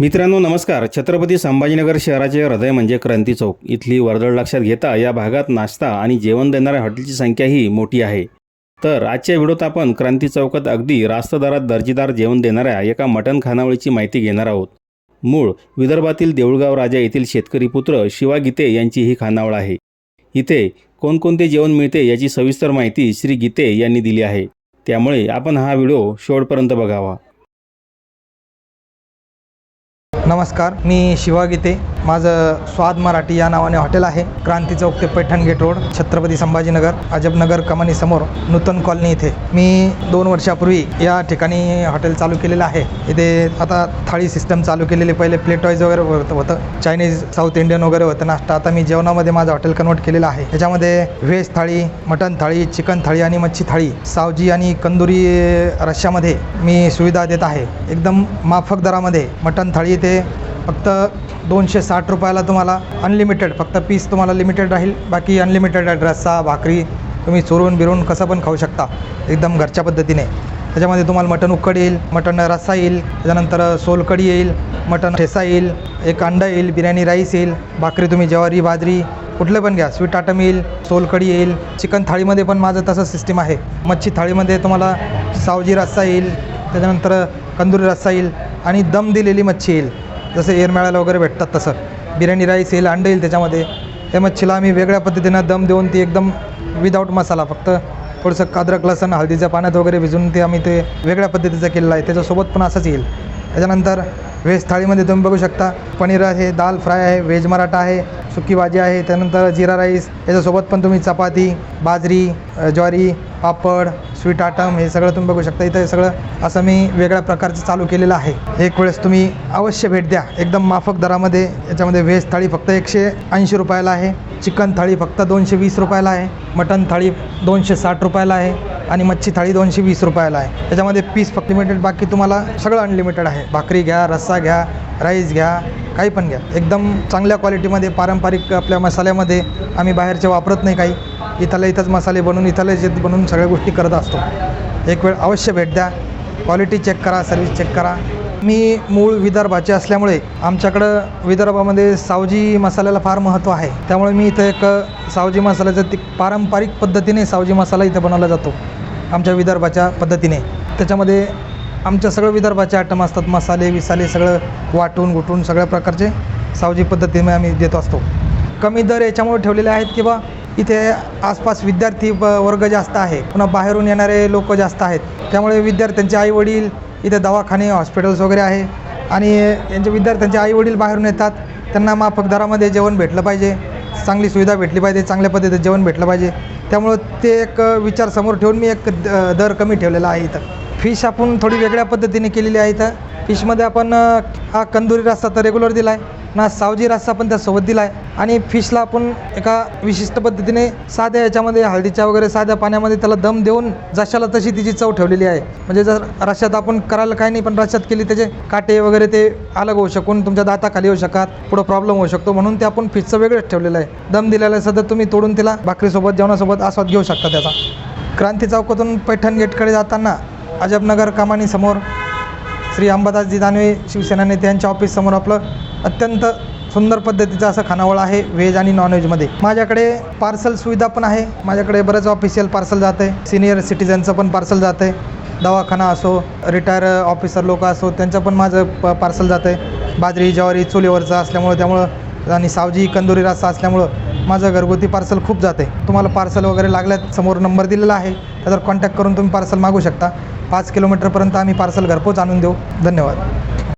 मित्रांनो नमस्कार. छत्रपती संभाजीनगर शहराचे हृदय म्हणजे क्रांती चौक. इथली वर्दळ लक्षात घेता या भागात नाश्ता आणि जेवण देणाऱ्या हॉटेलची संख्याही मोठी आहे. तर आजच्या व्हिडिओत आपण क्रांती चौकात अगदी रास्त दरात दर्जेदार जेवण देणाऱ्या एका मटण खानावळीची माहिती घेणार आहोत. मूळ विदर्भातील देऊळगाव राजा येथील शेतकरी पुत्र शिवा गीते यांची ही खानावळ आहे. इथे कोणकोणते जेवण मिळते याची सविस्तर माहिती श्री गीते यांनी दिली आहे. त्यामुळे आपण हा व्हिडिओ शेवटपर्यंत बघावा. नमस्कार मी शिवा गीते माझं स्वाद मराठी या नावाने हॉटेल आहे. क्रांती चौक ते पैठण गेट रोड छत्रपती संभाजीनगर अजबनगर कमानी समोर नूतन कॉलनी इथे. मी दोन वर्षापूर्वी या ठिकाणी हॉटेल चालू केलेलं आहे. इथे आता थाळी सिस्टम चालू केलेली पहिले प्लेट वाईज वगैरे होतं होतं. चायनीज साऊथ इंडियन वगैरे होतं. नाश्ता आता मी जेवणामध्ये माझं हॉटेल कन्वर्ट केलेलं आहे. त्याच्यामध्ये veg thali mutton thali chicken thali आणि मच्छी थाळी सावजी आणि कंदुरी रश्श्यामध्ये मी सुविधा देत आहे. एकदम माफक दरामध्ये मटन थाळी ते फक्त दोनशे साठ रुपयाला तुम्हाला अनलिमिटेड फक्त पीस तुम्हाला लिमिटेड राहील. बाकी अनलिमिटेड रस्सा भाकरी तुम्ही चोरून बिरून कसं पण खाऊ शकता एकदम घरच्या पद्धतीने. त्याच्यामध्ये तुम्हाला मटण उकड येईल मटण रस्सा येईल त्याच्यानंतर सोलकढी येईल मटण ठेसा येईल एक अंडा येईल बिर्याणी राईस येईल भाकरी तुम्ही ज्वारी बाजरी कुठलं पण घ्या स्वीट आटम येईल सोलकढी येईल चिकन थाळीमध्ये पण माझं तसं सिस्टीम आहे. मच्छी थाळीमध्ये तुम्हाला सावजी रस्सा येईल त्याच्यानंतर कंदुरी रस्सा येईल आणि दम दिलेली मच्छी येईल. जसं एरमेळाला वगैरे भेटतात तसं. बिर्याणी राईस येईल अंडं येईल त्याच्यामध्ये. त्या मच्छीला आम्ही वेगळ्या पद्धतीनं दम देऊन ती एकदम विदाऊट मसाला फक्त थोडंसं अद्रक लसण हळदीच्या पाण्यात वगैरे भिजून ते आम्ही ते वेगळ्या पद्धतीचं केलेलं आहे. त्याच्यासोबत पण असंच येईल. त्याच्यानंतर व्हेज थाळीमध्ये तुम्ही बघू शकता पनीर आहे दाल फ्राय आहे व्हेज मराठा आहे सुकी भाजी आहे त्यानंतर जिरा राईस याच्यासोबत पण तुम्ही चपाती बाजरी ज्वारी पापड स्वीट आटम हे सगळं तुम्ही बघू शकता. इथं हे सगळं असं मी वेगळ्या प्रकारचं चालू केलेलं आहे. एक वेळेस तुम्ही अवश्य भेट द्या. एकदम माफक दरामध्ये याच्यामध्ये व्हेज थाळी फक्त एकशे ऐंशी रुपयाला आहे. चिकन थाळी फक्त दोनशे वीस रुपयाला आहे. मटन थाळी दोनशे साठ रुपयाला आहे. आणि मच्छी थाळी दोनशे वीस रुपयाला आहे. त्याच्यामध्ये पीस फक्त लिमिटेड बाकी तुम्हाला सगळं अनलिमिटेड आहे. भाकरी घ्या रस्सा घ्या राईस घ्या काही पण घ्या. एकदम चांगल्या क्वालिटीमध्ये पारंपरिक आपल्या मसाल्यामध्ये आम्ही बाहेरचे वापरत नाही काही. इथल्या इथंच मसाले बनवून इथले इथं बनवून सगळ्या गोष्टी करत असतो. एक वेळ अवश्य भेट द्या. क्वालिटी चेक करा सर्विस चेक करा. मी मूळ विदर्भाचे असल्यामुळे आमच्याकडं विदर्भामध्ये सावजी मसाल्याला फार महत्त्व आहे. त्यामुळे मी इथं एक सावजी मसाल्याचं ती पारंपरिक पद्धतीने सावजी मसाला इथं बनवला जातो आमच्या विदर्भाच्या पद्धतीने. त्याच्यामध्ये आमच्या सगळं विदर्भाचे आयटम असतात मसाले विसाले सगळं वाटून गुटून सगळ्या प्रकारचे सावजी पद्धतीने आम्ही देत असतो. कमी दर याच्यामुळे ठेवलेले आहेत की बा इथे आसपास विद्यार्थी वर्ग जास्त आहे. पुन्हा बाहेरून येणारे लोक जास्त आहेत. त्यामुळे विद्यार्थ्यांचे आईवडील इथे दवाखाने हॉस्पिटल्स वगैरे आहे. आणि यांच्या विद्यार्थ्यांचे आईवडील बाहेरून येतात. त्यांना माफक दरामध्ये जेवण भेटलं पाहिजे. चांगली सुविधा भेटली पाहिजे. चांगल्या पद्धतीचं जेवण भेटलं पाहिजे. त्यामुळं ते एक विचार समोर ठेवून मी एक द- दर कमी ठेवलेला आहे इथं. फिश आपण थोडी वेगळ्या पद्धतीने केलेली आहे इथं. फिशमध्ये आपण हा कंदुरी रस्ता तर रेग्युलर दिला आहे ना सावजी रस्सा पण त्यासोबत दिला आहे आणि फिशला आपण एका विशिष्ट पद्धतीने साध्या याच्यामध्ये हळदीच्या वगैरे साध्या पाण्यामध्ये त्याला दम देऊन जशाला तशी तिची चव ठेवलेली आहे. म्हणजे जर रश्यात आपण करायला काही नाही पण रश्यात केली त्याचे काटे वगैरे ते अलग होऊ शकून तुमच्या दाताखाली होऊ शकतात पुढं प्रॉब्लेम होऊ शकतो. म्हणून ते आपण फिशचं वेगळंच ठेवलेलं आहे. दम दिलेलं आहे सध्या तुम्ही तोडून तिला भाकरीसोबत जेवणासोबत आस्वाद घेऊ शकता त्याचा. क्रांती चौकातून पैठण गेटकडे जाताना अजबनगर कमानी समोर श्री अंबादासजी दानवे शिवसेना नेत्यांच्या ऑफिससमोर आपलं अत्यंत सुंदर पद्धतीचं असं खानावळ आहे व्हेज आणि नॉनव्हेजमध्ये माझ्याकडे पार्सल सुविधा पण आहे. माझ्याकडे बरंच ऑफिशियल पार्सल जातं आहे सिनियर सिटीजनचं पण पार्सल जातं आहे दवाखाना असो रिटायर ऑफिसर लोक असो त्यांचं पण माझं प पार्सल जातं आहे बाजरी ज्वारी चुलीवरचं असल्यामुळं त्यामुळं आणि सावजी कंदुरी रस्सा असल्यामुळं माझं घरगुती पार्सल खूप जाते तुम्हाला पार्सल वगैरे लागल्यात समोर नंबर दिलेला आहे त्याच्यावर कॉन्टॅक्ट करून तुम्ही पार्सल मागू शकता. पाच किलोमीटरपर्यंत आम्ही पार्सल घरपोच आणून देऊ. धन्यवाद.